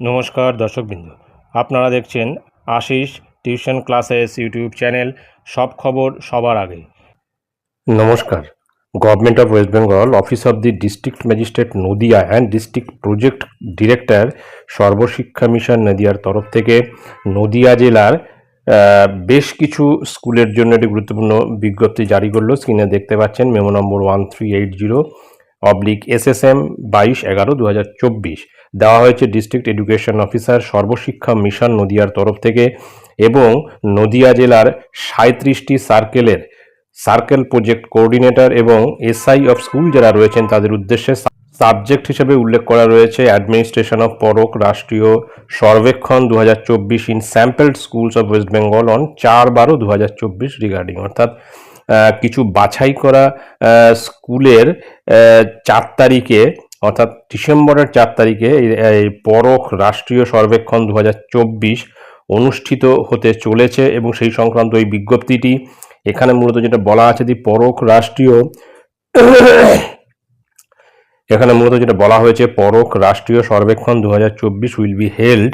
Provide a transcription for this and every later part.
নমস্কার দর্শকবৃন্দ। আপনারা দেখছেন Ashis tuition classes YouTube channel, সব খবর সবার আগে। নমস্কার। Government of West Bengal office of the district magistrate Nadia and district project director Sarva Shiksha mission নদিয়ার তরফ থেকে নদিয়া জেলার বেশ কিছু স্কুলের জন্য একটি গুরুত্বপূর্ণ বিজ্ঞপ্তি জারি করল। স্ক্রিনে দেখতে পাচ্ছেন memo number one three eight zero oblique S S M বাইশ এগারো দু দেওয়া হয়েছে district education officer Sarva Shiksha mission নদিয়ার তরফ থেকে এবং নদিয়া জেলার সাঁত্রিশটি সার্কেলের সার্কেল প্রজেক্ট কোঅর্ডিনেটর এবং এসআই অফ স্কুল যারা রয়েছেন তাদের উদ্দেশ্যে সাবজেক্ট হিসেবে উল্লেখ করা রয়েছে অ্যাডমিনিস্ট্রেশন অফ পরক রাষ্ট্রীয় সর্বেক্ষণ দু হাজার চব্বিশ in sampled schools of West Bengal on চার বারো দু রিগার্ডিং। অর্থাৎ কিছু বাছাই করা স্কুলের চার তারিখে, অর্থাৎ ডিসেম্বরের চার তারিখে এই- পরখ রাষ্ট্রীয় সর্বেক্ষণ দু হাজার চব্বিশ অনুষ্ঠিত হতে চলেছে এবং সেই সংক্রান্ত এই বিজ্ঞপ্তিটি এখানে মূলত যেটা বলা আছে যে পরখ রাষ্ট্রীয়, এখানে মূলত যেটা বলা হয়েছে, পরখ রাষ্ট্রীয় সর্বেক্ষণ দু হাজার চব্বিশ will be held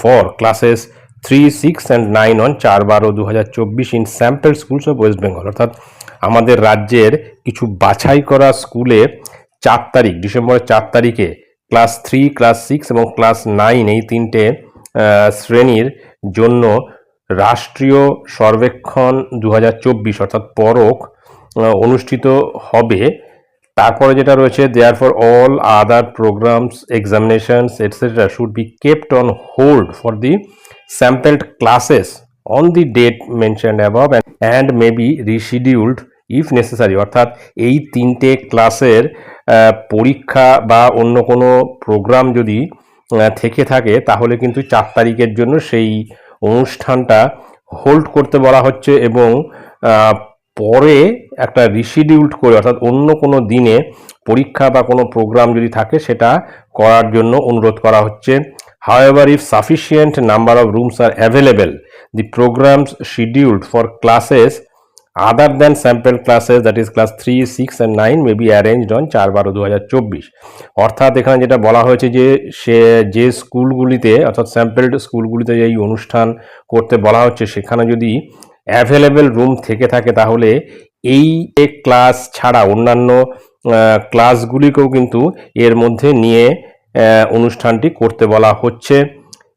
for classes three six and nine on চার বারো দু হাজার চব্বিশ in sample schools of West Bengal অর্থাৎ আমাদের রাজ্যের কিছু বাছাই করা স্কুলে চার তারিখ, ডিসেম্বরের চার তারিখে ক্লাস থ্রি ক্লাস সিক্স এবং ক্লাস নাইন এই তিনটে শ্রেণির জন্য রাষ্ট্রীয় সর্বেক্ষণ দু হাজার চব্বিশ অর্থাৎ পরখ অনুষ্ঠিত হবে তারপরে যেটা রয়েছে there for all other programs examinations etcetera should be kept on hold for the sampled classes on the date mention above and may be rescheduled if necessary অর্থাৎ এই তিনটে ক্লাসের পরীক্ষা বা অন্য কোনো প্রোগ্রাম যদি থেকে থাকে, তাহলে কিন্তু চার তারিখের জন্য সেই অনুষ্ঠানটা হোল্ড করতে বলা হচ্ছে এবং পরে একটা রিশিডিউলড করে, অর্থাৎ অন্য কোনো দিনে পরীক্ষা বা কোনো প্রোগ্রাম যদি থাকে, সেটা করার জন্য অনুরোধ করা হচ্ছে। However if sufficient number of rooms are available the programs scheduled for classes other than sample classes that is class three six and nine may be arranged on চার বারো দু হাজার চব্বিশ। অর্থাৎ এখানে যেটা বলা হয়েছে যে, সে, যে স্কুলগুলিতে, অর্থাৎ স্যাম্পেলড স্কুলগুলিতে যে এই অনুষ্ঠান করতে বলা হচ্ছে, সেখানে যদি অ্যাভেলেবেল রুম থেকে থাকে, তাহলে এই ক্লাস ছাড়া অন্যান্য ক্লাসগুলিকেও কিন্তু এর মধ্যে নিয়ে অনুষ্ঠানটি করতে বলা হচ্ছে।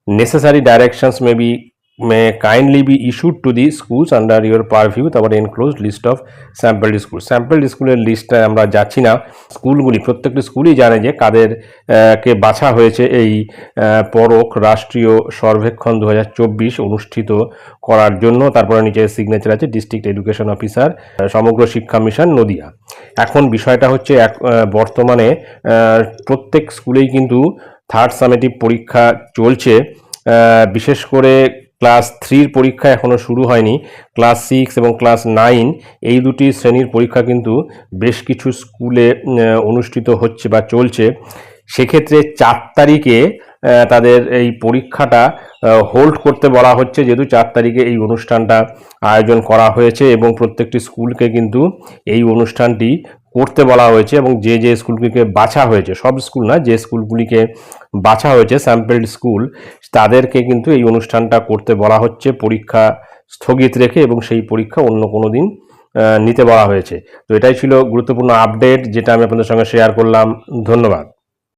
Necessary directions maybe be may kindly be issued to the schools under your purview তারপরে enclosed list of sampled schools. Sampled স্কুলের লিস্টে আমরা যাচ্ছি না। স্কুলগুলি, প্রত্যেকটি স্কুলই জানে যে কাদের কে বাছা হয়েছে এই পরখ রাষ্ট্রীয় সর্বেক্ষণ দু হাজার চব্বিশ অনুষ্ঠিত করার জন্য। তারপরে নিচে সিগনেচার আছে ডিস্ট্রিক্ট এডুকেশন অফিসার সমগ্র শিক্ষা মিশন নদিয়া। এখন বিষয়টা হচ্ছে এক বর্তমানে প্রত্যেক স্কুলেই কিন্তু থার্ড সামেটিভ পরীক্ষা চলছে। বিশেষ করে ক্লাস থ্রির পরীক্ষা এখনও শুরু হয়নি। ক্লাস সিক্স এবং ক্লাস নাইন এই দুটি শ্রেণির পরীক্ষা কিন্তু বেশ কিছু স্কুলে অনুষ্ঠিত হচ্ছে বা চলছে। সেক্ষেত্রে চার তারিখে তাদের এই পরীক্ষাটা হোল্ড করতে বলা হচ্ছে যেহেতু চার তারিখে এই অনুষ্ঠানটা আয়োজন করা হয়েছে এবং প্রত্যেকটি স্কুলকে কিন্তু এই অনুষ্ঠানটি করতে বলা হয়েছে এবং যে যে স্কুলগুলিকে বাছা হয়েছে, সব স্কুল না, যে স্কুলগুলিকে বাছা হয়েছে স্যাম্পেলড স্কুল তাদেরকে কিন্তু এই অনুষ্ঠানটা করতে বলা হচ্ছে, পরীক্ষা স্থগিত রেখে এবং সেই পরীক্ষা অন্য কোনো দিন নিতে বলা হয়েছে। তো এটাই ছিল গুরুত্বপূর্ণ আপডেট যেটা আমি আপনাদের সঙ্গে শেয়ার করলাম। ধন্যবাদ।